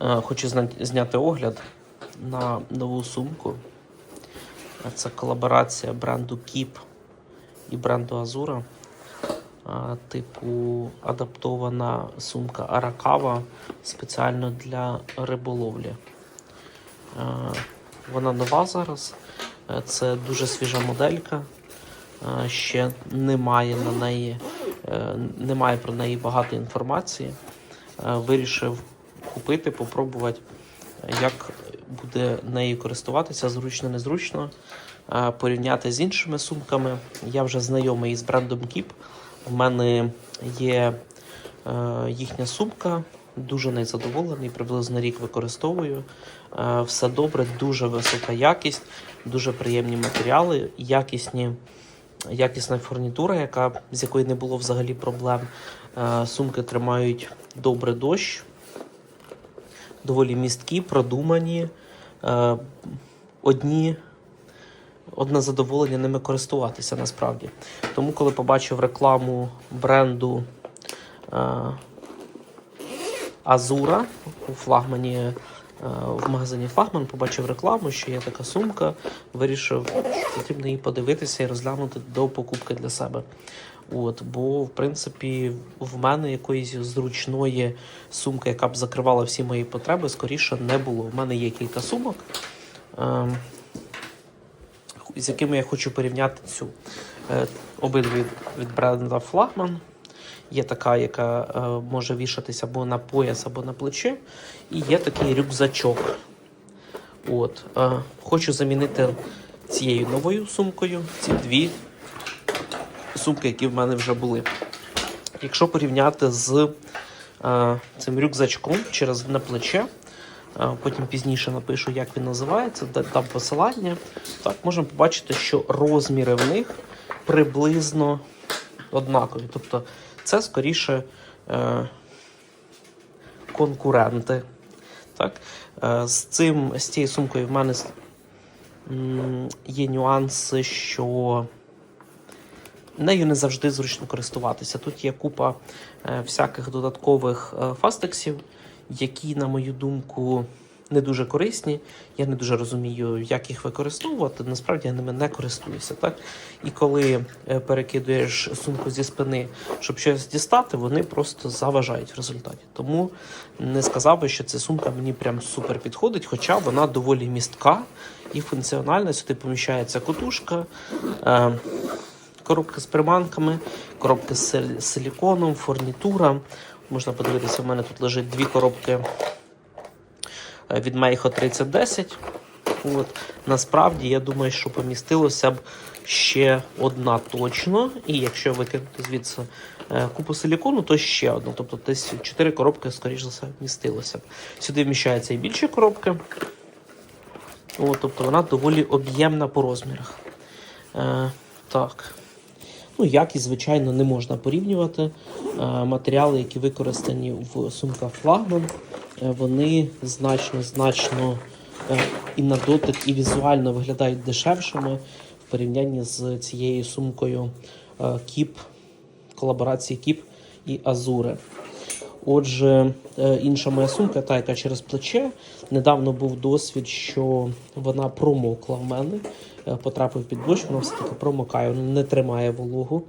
Е, Хочу зняти огляд на нову сумку. Е, Це колаборація бренду Keep і бренду Azura. Е, Типу адаптована сумка Аракава спеціально для риболовлі. Вона нова зараз. Це дуже свіжа моделька. Ще немає на неї, немає про неї багато інформації. Вирішив купити, попробувати, як буде нею користуватися, зручно, незручно, порівняти з іншими сумками. Я вже знайомий із брендом Keep. У мене є е, їхня сумка, дуже нею задоволений, приблизно рік використовую. Е, все добре, дуже висока якість, дуже приємні матеріали, якісні, якісна фурнітура, яка, з якої не було взагалі проблем. Е, сумки тримають добре дощ, доволі місткі, продумані. Е, одні одне задоволення ними користуватися насправді. Тому, коли побачив рекламу бренду е, Азура у флагмані, в магазині Флагман, побачив рекламу, що є така сумка, вирішив, що потрібно її подивитися і розглянути до покупки для себе. От, бо, в принципі, в мене якоїсь зручної сумки, яка б закривала всі мої потреби, скоріше не було. У мене є кілька сумок. Ем, з якими я хочу порівняти цю е, обидві від бренда Flagman. Є така, яка е, може вішатися або на пояс, або на плече. І є такий рюкзачок. От, е, хочу замінити цією новою сумкою ці дві сумки, які в мене вже були. Якщо порівняти з е, цим рюкзачком через на плече, потім пізніше напишу, як він називається, да- дам посилання. Так, можемо побачити, що розміри в них приблизно однакові. Тобто це скоріше е, конкуренти. Так? Е, з, цим, з цією сумкою в мене є нюанси, що нею не завжди зручно користуватися. Тут є купа е, всяких додаткових е, фастексів, які, на мою думку, не дуже корисні. Я не дуже розумію, як їх використовувати. Насправді я ними не користуюся. Так? І коли е, перекидуєш сумку зі спини, щоб щось дістати, вони просто заважають в результаті. Тому не сказав би, що ця сумка мені прям супер підходить, хоча вона доволі містка і функціональна. Сюди поміщається котушка. Е, коробки з приманками, коробки з силіконом, фурнітура. Можна подивитися, в мене тут лежить дві коробки від Meiho 3010. От. Насправді, я думаю, що помістилося б ще одна точно. І якщо викинути звідси е, купу силікону, то ще одна. Тобто десь 4 коробки, скоріш за все, вмістилося б. Сюди вміщаються і більші коробки. От, тобто вона доволі об'ємна по розмірах. Е, так. Ну, якість, звичайно, не можна порівнювати. Е, матеріали, які використані в сумках флагман, е, вони значно, значно е, і на дотик, і візуально виглядають дешевшими в порівнянні з цією сумкою е, Keep, колаборації Keep і Azure. Отже, е, інша моя сумка, та яка через плече. Недавно був досвід, що вона промокла в мене. Е, Потрапив під дощ, вона все-таки промокає, вона не тримає вологу.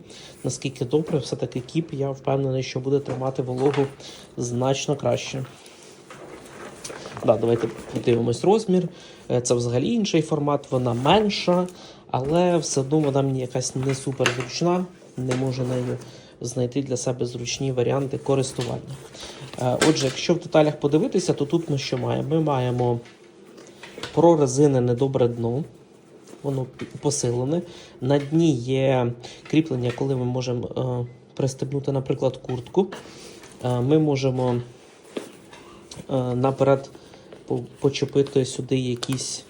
Наскільки добре, все-таки кіп, я впевнений, що буде тримати вологу значно краще. Да, давайте подивимось розмір. Е, Це взагалі інший формат, вона менша, але все одно вона мені якась не супер зручна. Не можу нею знайти для себе зручні варіанти користування. Е, Отже, якщо в деталях подивитися, то тут ми що маємо? Ми маємо прорезинене добре дно. Воно посилене. На дні є кріплення, коли ми можемо е, пристебнути, наприклад, куртку. Е, ми можемо е, наперед почепити сюди якісь.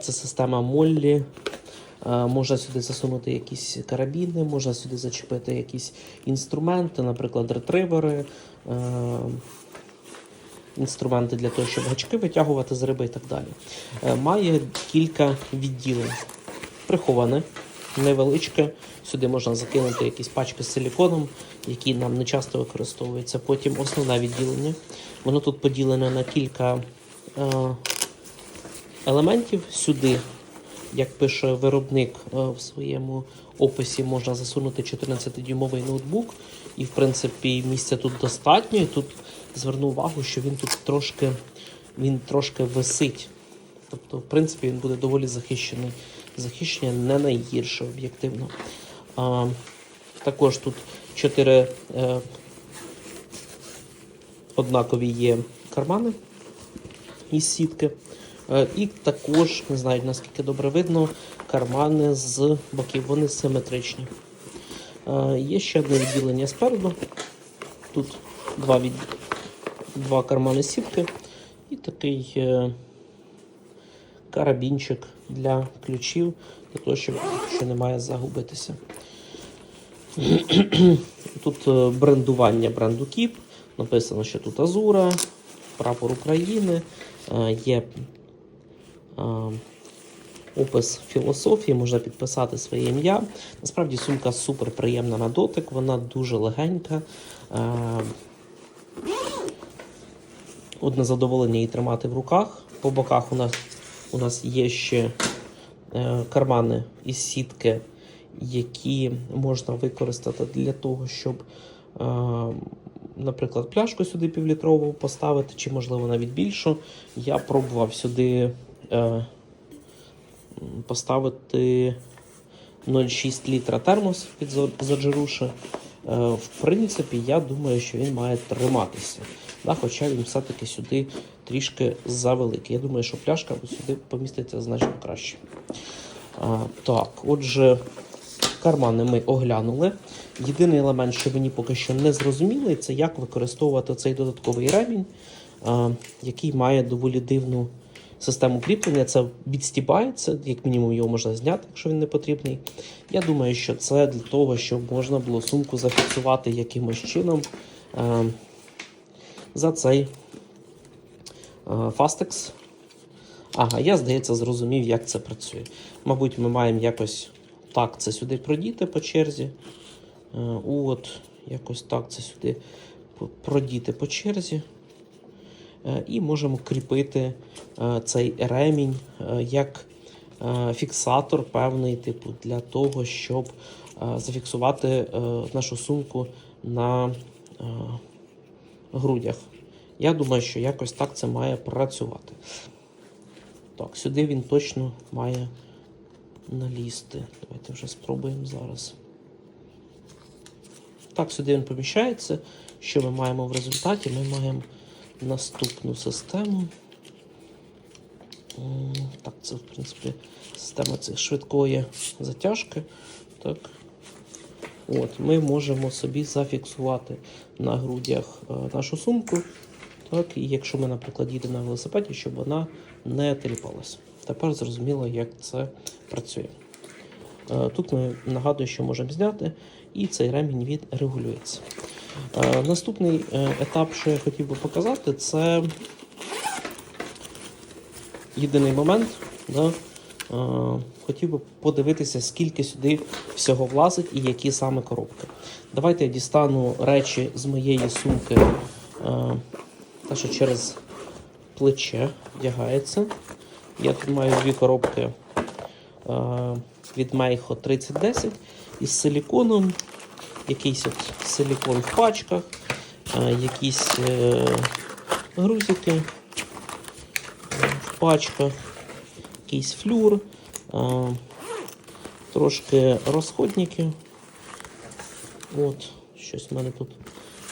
Це система Моллі. Можна сюди засунути якісь карабіни, можна сюди зачепити якісь інструменти, наприклад, ретривери, інструменти для того, щоб гачки витягувати з риби і так далі. Е, Має кілька відділень. Приховане, невеличке. Сюди можна закинути якісь пачки з силіконом, який нам не часто використовується. Потім основне відділення. Воно тут поділене на кілька е, елементів. Сюди, як пише виробник е, в своєму описі, можна засунути 14-дюймовий ноутбук. І, в принципі, місця тут достатньо. І тут зверну увагу, що він тут трошки, він трошки висить. Тобто, в принципі, він буде доволі захищений. Захищення не найгірше об'єктивно. А, також тут чотири е, однакові є кармани із сітки. Е, і також, не знаю наскільки добре видно, кармани з боків, вони симетричні. Е, є ще одне відділення спереду. Тут два, від... два кармани сітки і такий е, карабінчик для ключів, для того, щоб якщо немає загубитися. Тут е, брендування бренду Кіп. Написано, що тут Азура, прапор України, е, є е, опис філософії, можна підписати своє ім'я. Насправді сумка супер приємна на дотик, вона дуже легенька. Одне задоволення її тримати в руках. По боках у нас, у нас є ще е, кармани із сітки, які можна використати для того, щоб, е, наприклад, пляшку сюди півлітрову поставити, чи, можливо, навіть більшу. Я пробував сюди е, поставити 0,6 літра термос під за- Е, В принципі, я думаю, що він має триматися. Да, хоча він все-таки сюди трішки завеликий. Я думаю, що пляшка сюди поміститься значно краще. А, так, отже, кармани ми оглянули. Єдиний елемент, що мені поки що не зрозумілий, це як використовувати цей додатковий ремінь, а, який має доволі дивну систему кріплення. Це відстібається, як мінімум його можна зняти, якщо він не потрібний. Я думаю, що це для того, щоб можна було сумку зафіксувати якимось чином а, за цей фастекс. Ага, я, здається, зрозумів, як це працює. Мабуть, ми маємо якось так це сюди продіти по черзі. Е, От, якось так це сюди продіти по черзі. Е, І можемо кріпити е, цей ремінь як фіксатор певний, типу, для того, щоб зафіксувати нашу сумку на грудях. Я думаю, що якось так це має працювати. Так, сюди він точно має налізти. Давайте вже спробуємо зараз. Так, сюди він поміщається. Що ми маємо в результаті? Ми маємо наступну систему. Так, це, в принципі, система цих швидкої затяжки. Так. От, ми можемо собі зафіксувати на грудях е, нашу сумку. Так, і якщо ми, наприклад, їдемо на велосипеді, щоб вона не теліпалася. Тепер зрозуміло, як це працює. Е, Тут ми нагадую, що можемо зняти, і цей ремінь відрегулюється. Е, Наступний етап, що я хотів би показати, це єдиний момент. Да? Е, Хотів би подивитися, скільки сюди всього влазить і які саме коробки. Давайте я дістану речі з моєї сумки, е, та що через плече вдягається. Я тут маю дві коробки е, від Meiho 3010 із силіконом, якийсь от силікон в пачках, якісь грузики в пачках, якийсь флюр, е, трошки розходників. От, щось в мене тут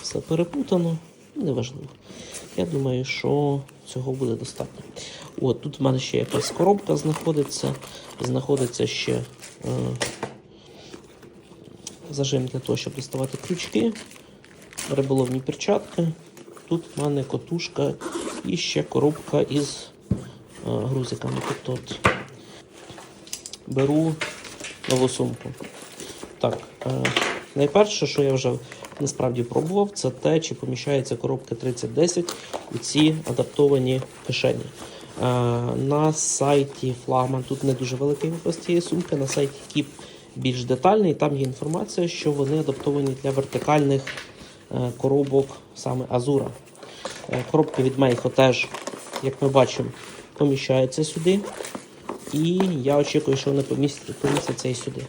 все перепутано, неважливо. Я думаю, що цього буде достатньо. От, тут в мене ще якась коробка знаходиться. Знаходиться ще е, зажим для того, щоб діставати крючки, риболовні перчатки. Тут в мене котушка і ще коробка із грузиками. Тобто от беру нову сумку. Так, е, найперше, що я вже насправді пробував, це те, чи поміщається коробка 3010 у ці адаптовані кишені. Е, на сайті Flagman тут не дуже великий випас цієї сумки. На сайті Keep більш детальний. Там є інформація, що вони адаптовані для вертикальних е, коробок саме Азура. Коробки від Мейхо теж, як ми бачимо, поміщаються сюди. І я очікую, що вони помістять, помістяться і сюди.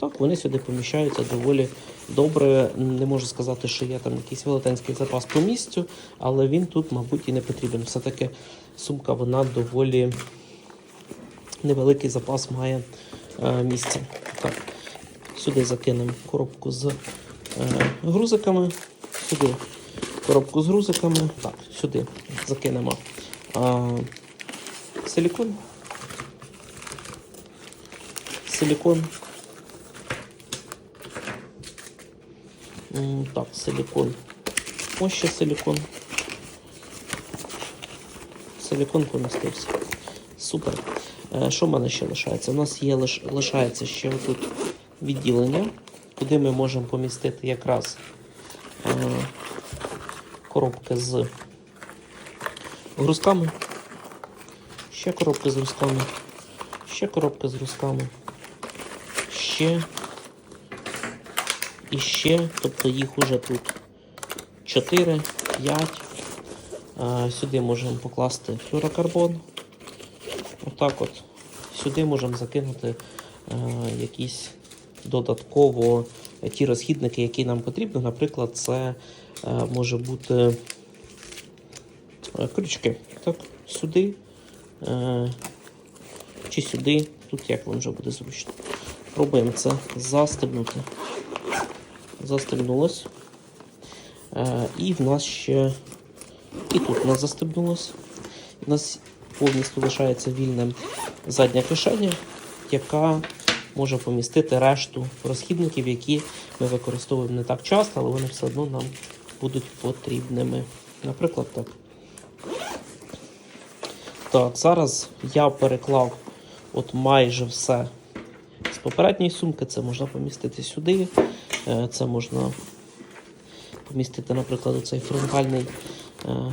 Так, вони сюди поміщаються доволі добре. Не можу сказати, що є там якийсь велетенський запас по місцю, але він тут, мабуть, і не потрібен. Все-таки сумка вона доволі невеликий запас має е, місця. Так, сюди закинемо коробку з е, грузиками. Сюди коробку з грузиками. Так, сюди закинемо е, Силікон. М, Так, силікон. Ось ще силікон. Силікон помістився. Супер. Що в мене ще лишається? У нас є лиш, лишається ще тут відділення, куди ми можемо помістити якраз е, коробки з грузками. Ще коробки з грузками. Ще коробки з грузками. Ще. І ще, тобто їх уже тут 4, 5. А, сюди можемо покласти флюрокарбон. Отак от. Сюди можемо закинути е, якісь додатково ті розхідники, які нам потрібні. Наприклад, це е, може бути е, крючки. Так, сюди чи сюди, тут як вам вже буде зручно. Пробуємо це застебнути. Застебнулось. Е, і в нас ще і тут у нас застебнулось. У нас повністю лишається вільним задня кишеня, яка може помістити решту розхідників, які ми використовуємо не так часто, але вони все одно нам будуть потрібними. Наприклад, так. Так, зараз я переклав от майже все з попередньої сумки. Це можна помістити сюди. Е, Це можна помістити, наприклад, оцей фронтальний е,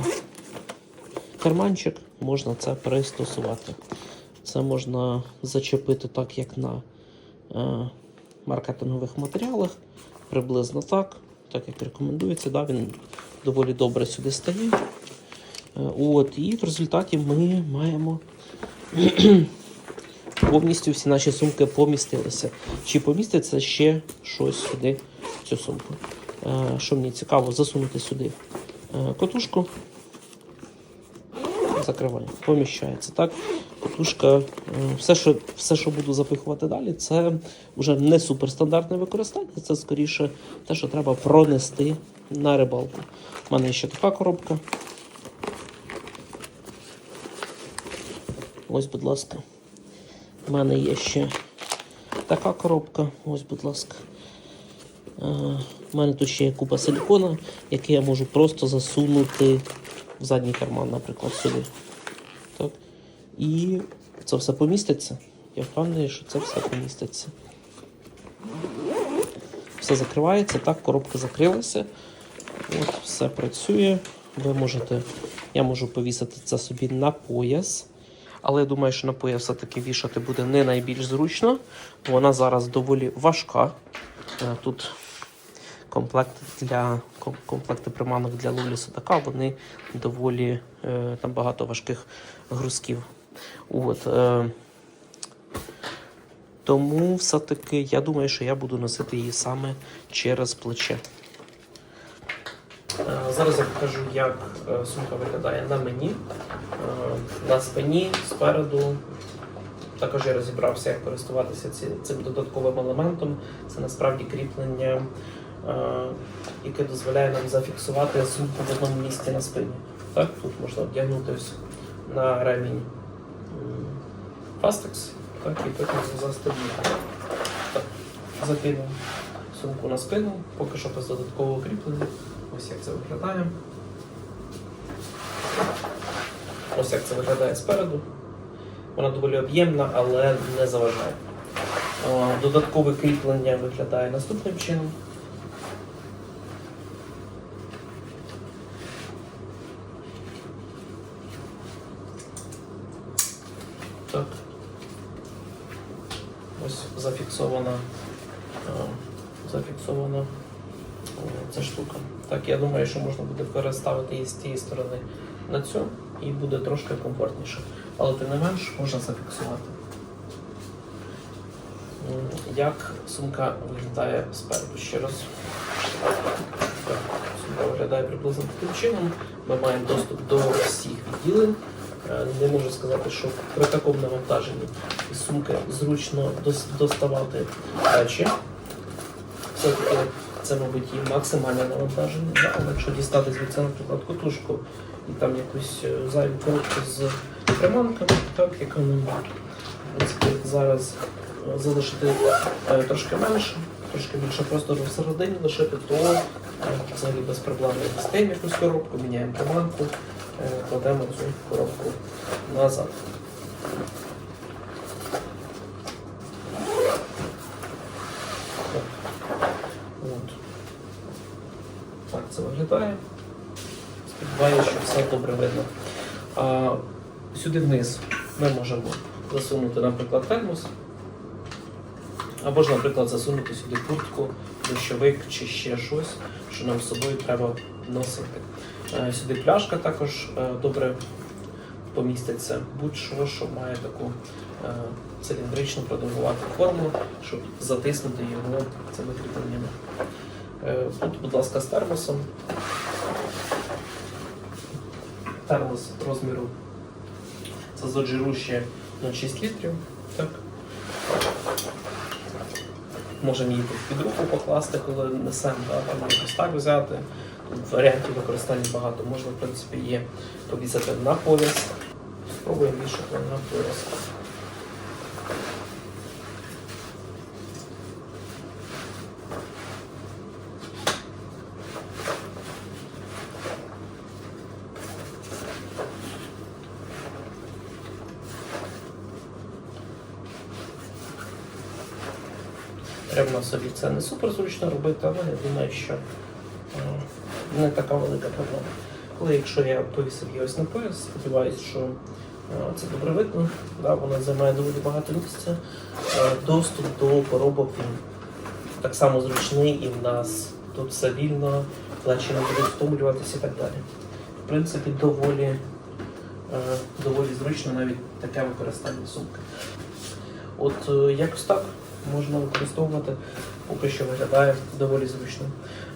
карманчик, можна це пристосувати. Це можна зачепити так, як на е, маркетингових матеріалах, приблизно так, так як рекомендується. Да, він доволі добре сюди стає. Е, От, і в результаті ми маємо повністю всі наші сумки помістилися. Чи поміститься ще щось сюди, в цю сумку? Е, Що мені цікаво, засунути сюди е, котушку. Закриваю, поміщається. Так, котушка, все, що, все, що буду запихувати далі, це вже не суперстандартне використання, це скоріше те, що треба пронести на рибалку. У мене ще така коробка. Ось, будь ласка. У мене є ще така коробка. Ось, будь ласка. Е, У мене тут ще є купа силікона, який я можу просто засунути в задній карман, наприклад, сюди. Так. І це все поміститься. Я впевнений, що це все поміститься. Все закривається, так, коробка закрилася. От, все працює. Ви можете, я можу повісити це собі на пояс. Але я думаю, що на пояс все-таки вішати буде не найбільш зручно, вона зараз доволі важка. Е, Тут комплект для комплекти приманок для ловлі судака, вони доволі е, там багато важких грузків. От, е, тому все-таки я думаю, що я буду носити її саме через плече. Зараз я покажу, як сумка виглядає на мені, на спині, спереду. Також я розібрався, як користуватися цим додатковим елементом. Це насправді кріплення, е, яке дозволяє нам зафіксувати сумку в одному місці на спині. Так, тут можна вдягнути на ремінь Fastex, так, і потім застебнути. Закинув сумку на спину, поки що без додаткового кріплення. Ось як це виглядає. Ось як це виглядає спереду. Вона доволі об'ємна, але не заважає. Додаткове кріплення виглядає наступним чином. Так. Ось зафіксована зафіксована ця штука. Так, я думаю, що можна буде переставити її з тієї сторони на цю і буде трошки комфортніше. Але тим не менш можна зафіксувати. Як сумка виглядає спереду ще раз. Сумка виглядає приблизно таким чином. Ми маємо доступ до всіх відділень. Е, Не можу сказати, що при такому навантаженні із сумки зручно доставати речі. Все-таки це, мабуть, і максимальне навантаження. Але якщо дістати звідси, наприклад, котушку там якусь е, зайву коробку з приманками, так, яка нам зараз е, залишити е, трошки менше, трошки більше простору всередині лишити, то взагалі без проблем стаємо якусь коробку, міняємо приманку, кладемо цю коробку назад. От. Так це виглядає. Сподіваюся, що все добре видно. А, сюди вниз ми можемо засунути, наприклад, термос. Або ж, наприклад, засунути сюди куртку, дощовик чи ще щось, що нам з собою треба носити. Е, Сюди пляшка також е, добре поміститься. Будь-що, що має таку е, циліндричну продовгувату форму, щоб затиснути його цими кріпленнями. Тут, будь ласка, з термосом. Термос розміру це зоджируще 0,6 літрів. Так. Можемо її під руку покласти, коли несемо, да, там якось так взяти. Тут варіантів використання багато. Можна, в принципі, є повісити на пояс. Спробуємо більше на пояс. Прямо собі це не супер зручно робити, але я думаю, що е, не така велика проблема. Коли якщо я повісив її ось на пояс, сподіваюся, що е, це добре видно, да, вона займає доволі багато місця. Е, Доступ до коробок він так само зручний і в нас тут все вільно, плечі не будуть втомлюватися і так далі. В принципі, доволі, доволі зручно навіть таке використання сумки. От якось так можна використовувати, поки що виглядає доволі зручно.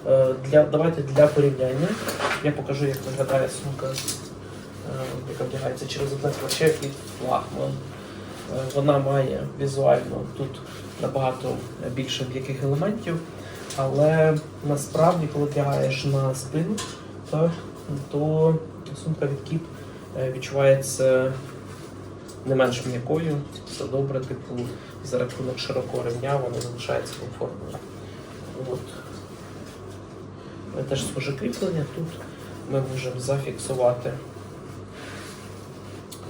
Е, Для, давайте для порівняння я покажу, як виглядає сумка, е, яка вдягається через одне плече від флагман. Е, Вона має візуально тут набагато більше м'яких елементів, але насправді, коли вдягаєш на спину, то сумка від Кіп відчувається не менш м'якою, все добре, типу, за рахунок широкого ремня вона залишається комфортною. От. Е, Теж схоже кріплення. Тут ми можемо зафіксувати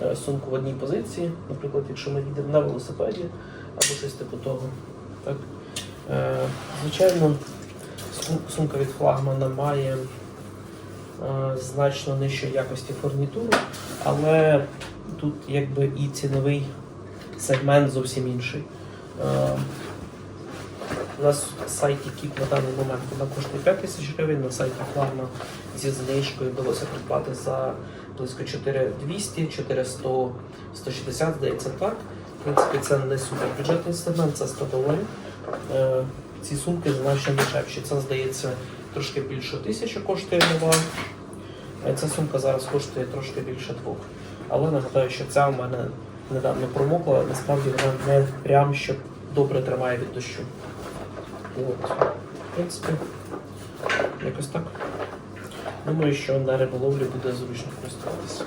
е, сумку в одній позиції. Наприклад, якщо ми їдемо на велосипеді або щось типу того. Так. Е, Звичайно, сумка від флагмана має е, значно нижчої якості фурнітуру, але тут якби і ціновий сегмент зовсім інший. Е, У нас на сайті Кіп на даний момент вона коштує 5 тисяч гривень, на сайті Флагма зі знижкою вдалося придбати за близько 4200, 400, 160, здається так. В принципі, це не супербюджетний сегмент, це 100 доларів. Е, Ці сумки значно дешевші. Це, здається, трошки більше тисячі коштує нова. Е, Ця сумка зараз коштує трошки більше двох. Але нагадаю, що ця в мене недавно промокла, насправді вона не прям що добре тримає від дощу. От. В принципі, якось так. Думаю, що на риболовлі буде зручно користуватися.